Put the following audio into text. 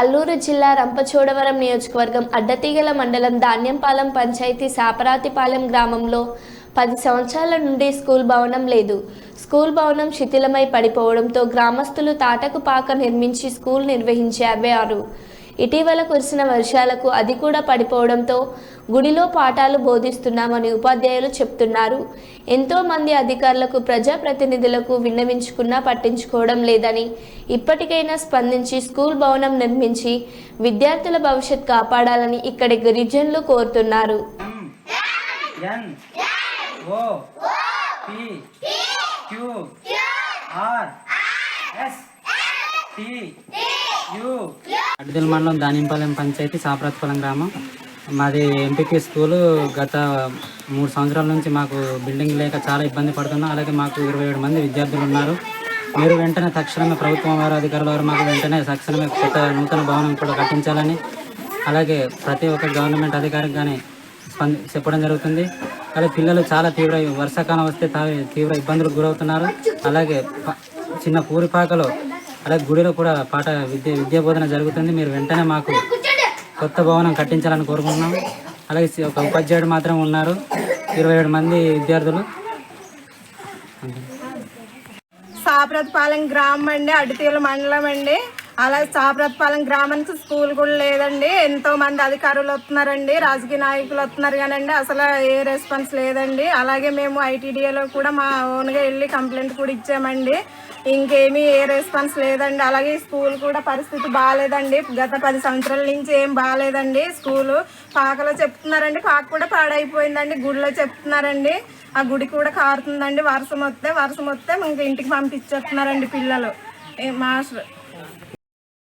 అల్లూరు జిల్లా రంపచోడవరం నియోజకవర్గం అడ్డతీగల మండలం ధాన్యంపాలెం పంచాయతీ సాపరాతిపాలెం గ్రామంలో పది సంవత్సరాల నుండి స్కూల్ భవనం లేదు. స్కూల్ భవనం శిథిలమై పడిపోవడంతో గ్రామస్తులు తాటకు పాక నిర్మించి స్కూల్ నిర్వహించారు. ఇటీవల కురిసిన వర్షాలకు అది కూడా పడిపోవడంతో గుడిలో పాఠాలు బోధిస్తున్నామని ఉపాధ్యాయులు చెప్తున్నారు. ఎంతోమంది అధికారులకు ప్రజాప్రతినిధులకు విన్నవించుకున్నా పట్టించుకోవడం లేదని ఇప్పటికైనా స్పందించి స్కూల్ భవనం నిర్మించి విద్యార్థుల భవిష్యత్ కాపాడాలని ఇక్కడి గిరిజనులు కోరుతున్నారు. ఎన్ ఓ అడ్డల్ మండలం దానింపాలెం పంచాయతీ సాపరాత్పాలెం గ్రామం. మాది ఎంపీపీ స్కూలు గత మూడు సంవత్సరాల నుంచి మాకు బిల్డింగ్ లేక చాలా ఇబ్బంది పడుతున్నాం. అలాగే మాకు ఇరవై ఏడు మంది విద్యార్థులు ఉన్నారు. మీరు వెంటనే తక్షణమే ప్రభుత్వం వారు అధికారుల వారు మాకు వెంటనే తక్షణమే కొత్త నూతన భవనం కూడా కట్టించాలని అలాగే ప్రతి ఒక్క గవర్నమెంట్ అధికారికి కానీ స్పంది చెప్పడం జరుగుతుంది. అలాగే పిల్లలు చాలా తీవ్ర వర్షాకాలం వస్తే తీవ్ర ఇబ్బందులకు గురవుతున్నారు. అలాగే చిన్న పూరిపాకలో అలాగే గుడిలో కూడా పాట విద్య విద్యా బోధన జరుగుతుంది. మీరు వెంటనే మాకు కొత్త భవనం కట్టించాలని కోరుకుంటున్నాం. అలాగే సి- ఒక ఉపాధ్యాయుడు మాత్రం ఉన్నారు. ఇరవై ఏడు మంది విద్యార్థులు. సాప్రతపాలెం గ్రామం అండి అడ్డుతీల మండలం అండి. అలాగే సాప్రతపాలెం గ్రామానికి స్కూల్ కూడా లేదండి. ఎంతో మంది అధికారులు వస్తున్నారండి. రాజకీయ నాయకులు వస్తున్నారు కానండి. అసలు ఏ రెస్పాన్స్ లేదండి. అలాగే మేము ఐటీడీఏలో కూడా మా ఓన్గా వెళ్ళి కంప్లైంట్ కూడా ఇచ్చామండి. ఇంకేమీ ఏ రెస్పాన్స్ లేదండి. అలాగే స్కూల్ కూడా పరిస్థితి బాగాలేదండి. గత పది సంవత్సరాల నుంచి ఏం బాగాలేదండి. స్కూలు పాకలో చెప్తున్నారండి. పాక కూడా పాడైపోయిందండి. గుడిలో చెప్తున్నారండి. ఆ గుడి కూడా కారుతుందండి. వర్షం వస్తే వర్షం వస్తే ఇంక ఇంటికి పంపించేస్తున్నారండి పిల్లలు. మాస్టర్.